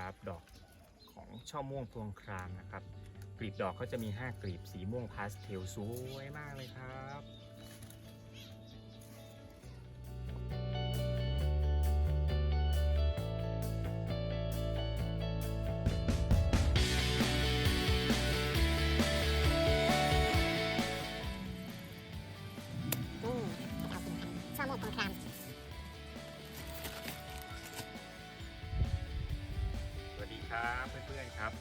ครับ ดอกของช่อม่วงพวงครามนะครับกลีบดอกเขาจะมี 5กลีบสีม่วงพาสเทลสวยมากเลยครับ นๆครับ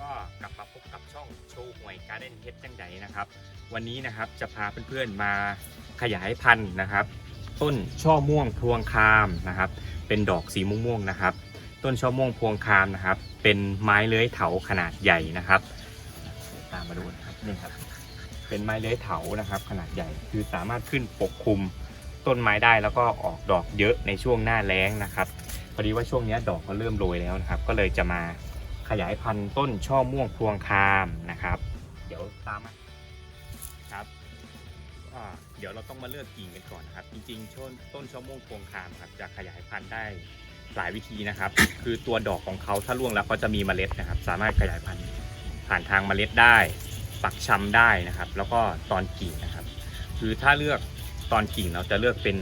ก็กลับมาพบกับช่องโชว์หวยการ์เด้นเฮดจังไดนะครับ วันนี้นะครับจะพาเพื่อนๆมาขยายพันธุ์นะครับ ต้นช่อม่วงพวงคามนะครับ เป็นดอกสีม่วงๆนะครับ ต้นช่อม่วงพวงคามนะครับ เป็นไม้เลื้อยเถาขนาดใหญ่นะครับ ตามมาดูนะครับนี่ครับ เป็นไม้เลื้อยเถานะครับ ขนาดใหญ่คือสามารถขึ้นปกคลุมต้นไม้ได้แล้วก็ออกดอกเยอะในช่วงหน้าแล้งนะครับพอดีว่าช่วงนี้ดอกก็เริ่มโรยแล้วนะครับ ก็เลยจะมา ขยายพันธุ์ต้นช่อม่วงพวงคามนะครับ เดี๋ยวตามมาครับเดี๋ยวเราต้องมาเลือกกิ่งกันก่อนนะครับ จริงๆช่นต้นช่อม่วงพวงคามครับจะขยายพันธุ์ได้หลายวิธีนะครับ คือตัวดอกของเขาถ้าร่วงแล้วเขาจะมีเมล็ดนะครับ สามารถขยายพันธุ์ผ่านทางเมล็ดได้ ปักชำได้นะครับ แล้วก็ตอนกิ่งนะครับ คือถ้าเลือกตอนกิ่งเราจะเลือกเป็น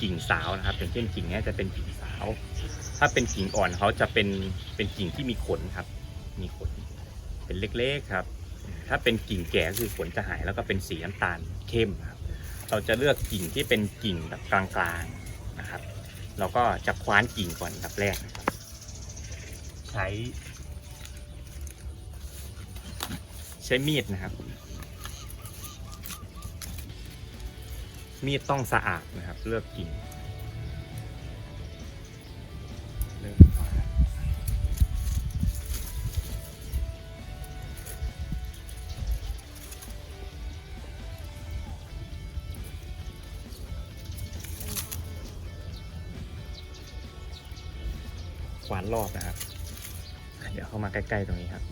กิ่งสาวนะครับอย่างเช่นกิ่งนี้จะเป็นกิ่งสาว ถ้าเป็นกิ่งอ่อนเขาจะเป็นเป็นกิ่งที่มีขนครับ มีขน เป็นเล็กๆครับ ถ้าเป็นกิ่งแก่ก็คือขนจะหายแล้วก็เป็นสีน้ำตาลเข้มครับ เราจะเลือกกิ่งที่เป็นกิ่งแบบกลางๆนะครับ เราก็จะคว้านกิ่งก่อนอันดับแรกนะครับ ใช้ ใช้มีดนะครับ มีดต้องสะอาดนะครับ เลือกกิ่ง วานรอบนะครับ เดี๋ยวเข้ามาใกล้ๆตรงนี้ครับ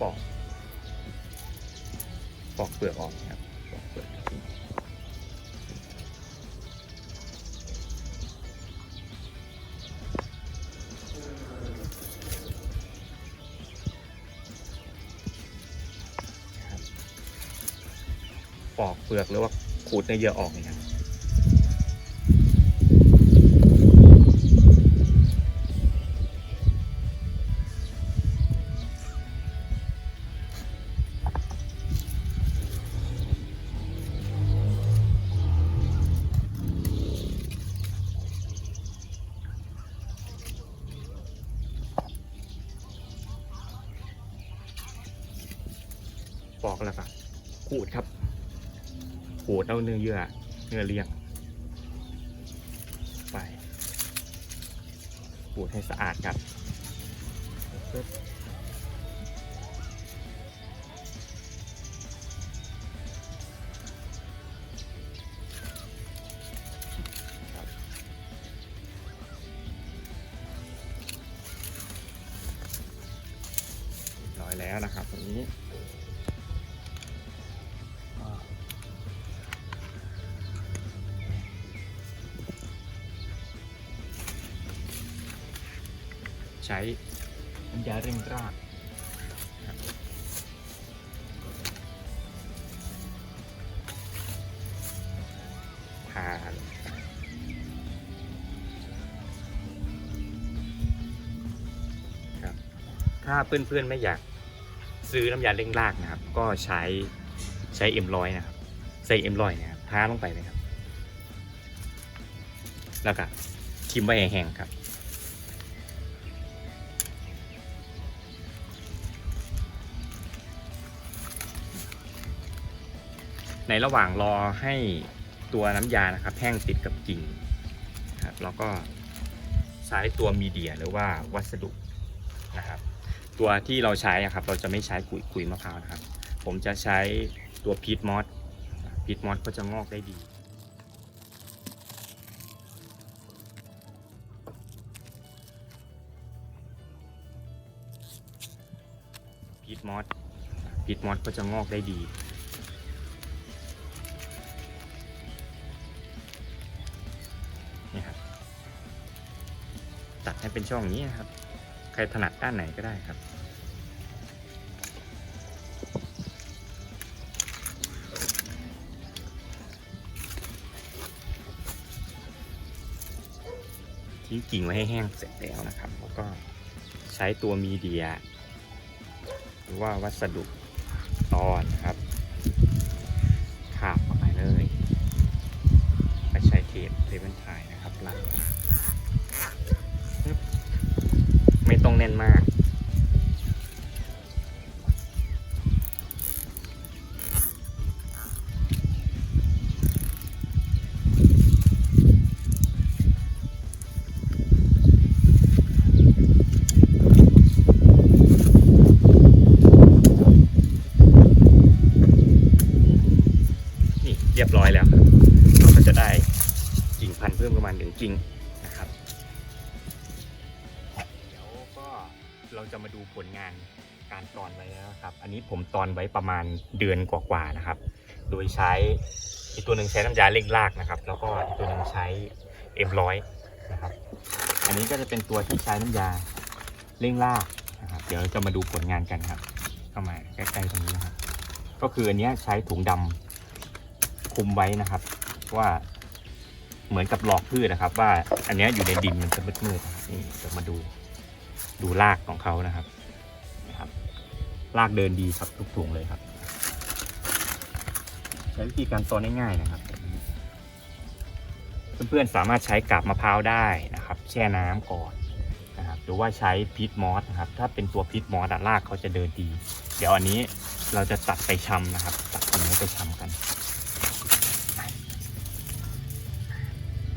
ปอกปอกเปลือกออกนะครับปอกเปลือก ลือกหรือว่าขูดเนื้อเยื่อออกเนี่ยบอกแล้วก็ขูดครับ ขูดเอาเนื้อเยื่อเนื้อเลี้ยง ไปขูดให้สะอาดครับปึ๊บครับเรียบร้อยแล้วนะครับตรงนี้ ใช้น้ำยาเร่งรากครับทาครับถ้าเพื่อนๆไม่อยากซื้อน้ำยาเร่งรากนะครับ ก็ใช้ใช้เอ็มร้อยนะครับ ใส่เอ็มร้อยนะครับทาลงไปเลยครับ แล้วก็ทิมไว้แห้งๆครับ ในระหว่างรอให้ตัวน้ำยานะครับแห้งติดกับกิ่งครับแล้วก็ใช้ตัวมีเดียหรือว่าวัสดุนะครับ ตัวที่เราใช้ครับ เราจะไม่ใช้กุยกุยมะพร้าวนะครับ ผมจะใช้ตัวพีทมอสพีทมอสก็จะงอกได้ดีพีทมอสพีทมอสก็จะงอกได้ดี ตัดให้เป็นช่องนี้นะครับ ใครถนัดด้านไหนก็ได้ครับ ทิ้งกิ่งไว้ให้แห้งเสร็จแล้วนะครับ แล้วก็ใช้ตัวมีเดีย หรือว่าวัสดุตอนนะครับ เราจะมาดูผลงานการตอนไว้แล้วนะครับ อันนี้ผมตอนไว้ประมาณเดือนกว่าๆนะครับ โดยใช้อีกตัวหนึ่งใช้น้ำยาเร่งรากนะครับ แล้วก็อีกตัวหนึ่งใช้เอ็มร้อยนะครับ อันนี้ก็จะเป็นตัวที่ใช้น้ำยาเร่งรากนะครับ เดี๋ยวจะมาดูผลงานกันครับ เข้ามาใกล้ๆตรงนี้นะครับ ก็คืออันนี้ใช้ถุงดำคุมไว้นะครับ ว่าเหมือนกับหลอกพืชนะครับ ว่าอันนี้อยู่ในดินมันจะมืดๆนะครับนี่จะมาดู ดูรากของเขานะครับนะครับรากเดินดีครับทุกถุงเลยครับ ใช้วิธีการตอนง่ายๆนะครับ เพื่อนๆสามารถใช้กาบมะพร้าวได้นะครับ แช่น้ำก่อนนะครับ หรือว่าใช้พีทมอสนะครับ ถ้าเป็นตัวพีทมอสอะรากเขาจะเดินดี เดี๋ยวอันนี้เราจะตัดไปชำนะครับ ตัดกิ่งนี้ไปชำกัน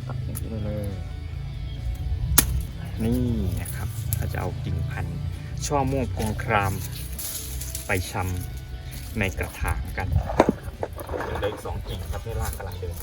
ตัดอย่างนี้เลยนี่นะครับ เราจะเอากิ่งพันธุ์ช่อม่วงพงคราม ไปชำในกระถางกันเหลืออีกสองกิ่งครับที่รากกำลังเดิน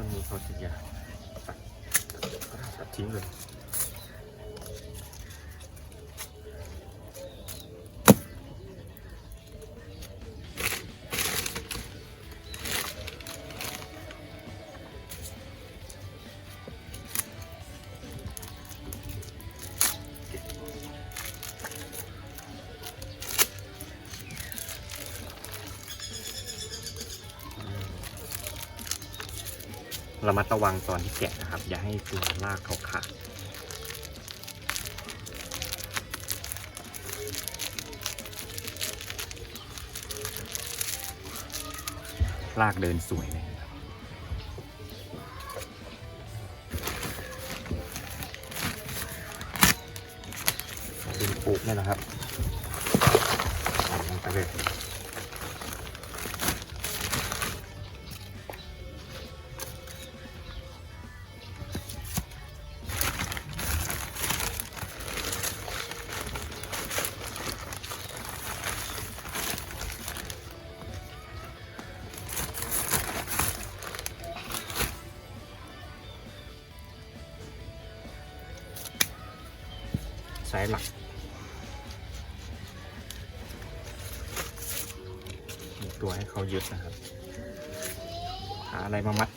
ต้นนี้เขาจะยาวตัดตัดทิ้งเลย ระมัดระวังตอนที่แกะนะครับ อย่าให้ตัวรากเขาขาดรากเดินสวยเลยครับดินปลูกเนี่ยนะครับ ใช้หลักตัวให้เขายึดนะครับ หาอะไรมามัด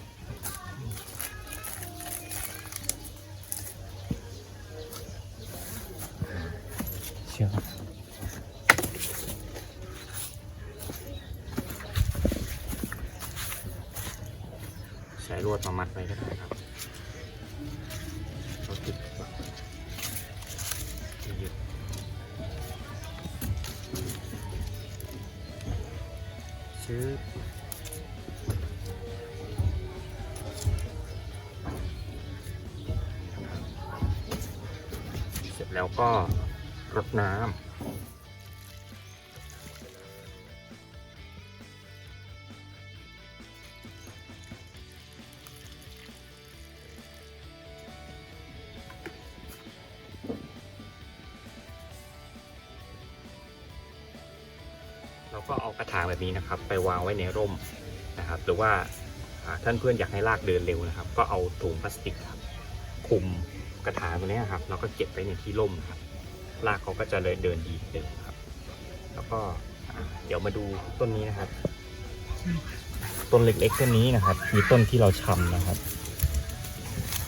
ื้อเสร็จแล้วก็รดน้ำ ก็เอากระถางแบบนี้นะครับ ไปวางไว้ในร่มนะครับ หรือว่าท่านเพื่อนอยากให้รากเดินเร็วนะครับ ก็เอาถุงพลาสติกครับคุมกระถางตัวเนี้ยครับแล้วก็เก็บไว้ในที่ร่มครับรากเขาก็จะเลยเดินดีเดินครับ แล้วก็เดี๋ยวมาดูต้นนี้นะครับ ต้นเล็กๆต้นนี้นะครับ มีต้นที่เราชำนะครับ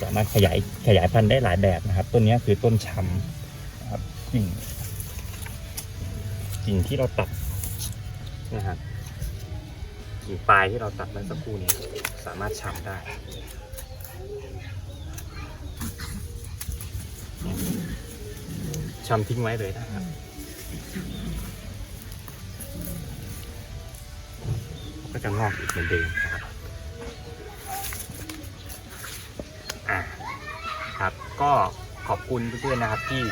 สามารถขยายขยายพันธุ์ได้หลายแบบนะครับ ต้นนี้คือต้นชำนะครับกิ่งกิ่งที่เราตัด นะครับกิ่งปลายที่เราตัดเมื่อสักครู่นี้สามารถชำได้ชำทิ้งไว้เลยนะครับก็จะงอกอีกเหมือนเดิมนะครับอ่าครับก็ขอบคุณเพื่อนๆนะครับที่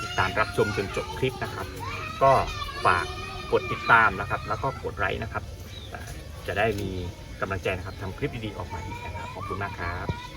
ติดตามรับชมจนจบคลิปนะครับ ก็ฝาก กดติดตามนะครับ แล้วก็กดไลค์นะครับ จะได้มีกำลังใจนะครับทำคลิปดีๆออกมาอีกนะครับ ขอบคุณมากครับ